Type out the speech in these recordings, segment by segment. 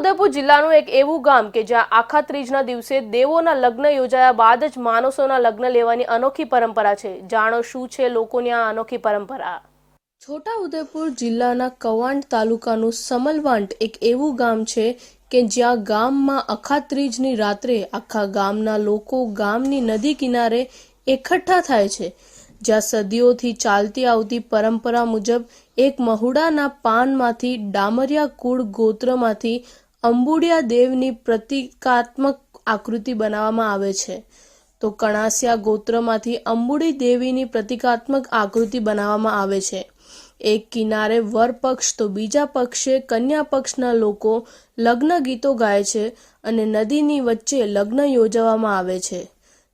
છોટાઉદેપુર જિલ્લાનું એક એવું ગામ કે જ્યાં આખા ત્રીજના દિવસે દેવોના લગ્ન યોજાયા બાદ જ માણસોના લગ્ન લેવાની અનોખી પરંપરા છે. જાણો શું છે લોકોની આ અનોખી પરંપરા? છોટાઉદેપુર જિલ્લાના કવાંટ તાલુકાનું સમલવાંટ એક એવું ગામ છે કે જ્યાં ગામમાં અખાત્રીજની રાત્રે આખા ગામના લોકો ગામની નદી કિનારે એકઠા થાય છે. જ્યાં સદીઓથી ચાલતી આવતી પરંપરા મુજબ એક મહુડાના પાનમાંથી ડામરિયા કુળ ગોત્રમાંથી અંબુડિયા દેવની પ્રતિકાત્મક આકૃતિ બનાવવામાં આવે છે. તો કણાસિયા ગોત્રમાંથી અંબુડી દેવીની પ્રતિકાત્મક આકૃતિ બનાવવામાં આવે છે. એક કિનારે વર પક્ષ તો બીજા પક્ષે કન્યા પક્ષના લોકો લગ્ન ગીતો ગાય છે અને નદીની વચ્ચે લગ્ન યોજવામાં આવે છે.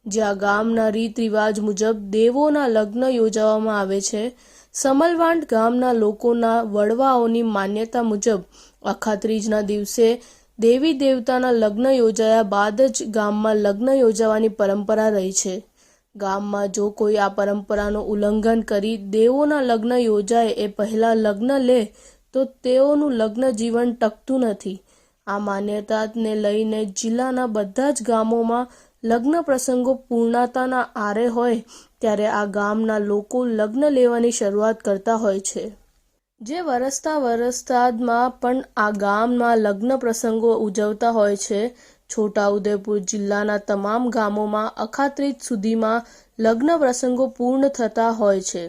જ્યાં ગામના રીત રિવાજ મુજબ દેવોના લગ્ન યોજવામાં આવે છે. સમલવાંટ ગામના લોકોના વડવાઓની માન્યતા મુજબ અખાત્રીજના દિવસે દેવી દેવતાના લગ્ન યોજાયા બાદ જ ગામમાં લગ્ન યોજાવાની પરંપરા રહી છે. ગામમાં જો કોઈ આ પરંપરાનું ઉલ્લંઘન કરી દેવોના લગ્ન યોજાય એ પહેલાં લગ્ન લે, તો તેઓનું લગ્ન જીવન ટકતું નથી. આ માન્યતાને લઈને જિલ્લાના બધા જ ગામોમાં લગ્ન પ્રસંગો પૂર્ણતાના આરે હોય ત્યારે આ ગામના લોકો લગ્ન લેવાની શરૂઆત કરતા હોય છે. જે વરસતા વરસતામાં પણ આ ગામમાં લગ્ન પ્રસંગો ઉજવતા હોય છે. છોટાઉદેપુર જિલ્લાના તમામ ગામોમાં અખાત્રીજ સુધીમાં લગ્ન પ્રસંગો પૂર્ણ થતા હોય છે.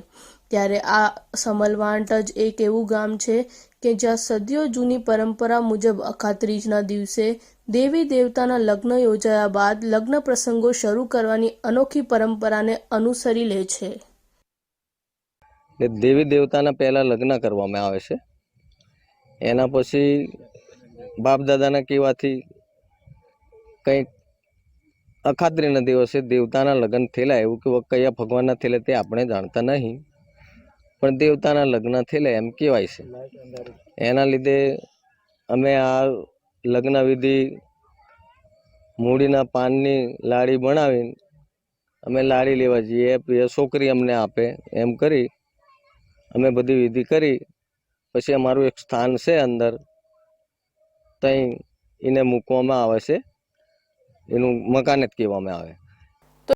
ત્યારે આ સમલવાંટ જ એક એવું ગામ છે કે જ્યાં સદીઓ જૂની પરંપરા મુજબ અખાત્રીજના દિવસે દેવી દેવતાના લગ્ન યોજાયા બાદ લગ્ન પ્રસંગો શરૂ કરવાની અનોખી પરંપરાને અનુસરી લે છે. દેવી દેવતાના પહેલાં લગ્ન કરવામાં આવે છે. એના પછી બાપ દાદાના કહેવાથી કંઈક અખાત્રીના દિવસે દેવતાના લગ્ન થયેલા, એવું કે કયા ભગવાનના થયેલા તે આપણે જાણતા નહીં. પણ દેવતાના લગ્ન થયેલા એમ કહેવાય છે. એના લીધે અમે આ લગ્ન વિધિ મૂડીના પાનની લાડી બનાવીને અમે લાડી લેવા જઈએ. એ છોકરી અમને આપે એમ કરી અમે બધી વિધિ કરી. પછી અમારું એક સ્થાન છે અંદર. ત્યાં એને મૂકવામાં આવે છે. એનું મકાન જ કહેવામાં આવે.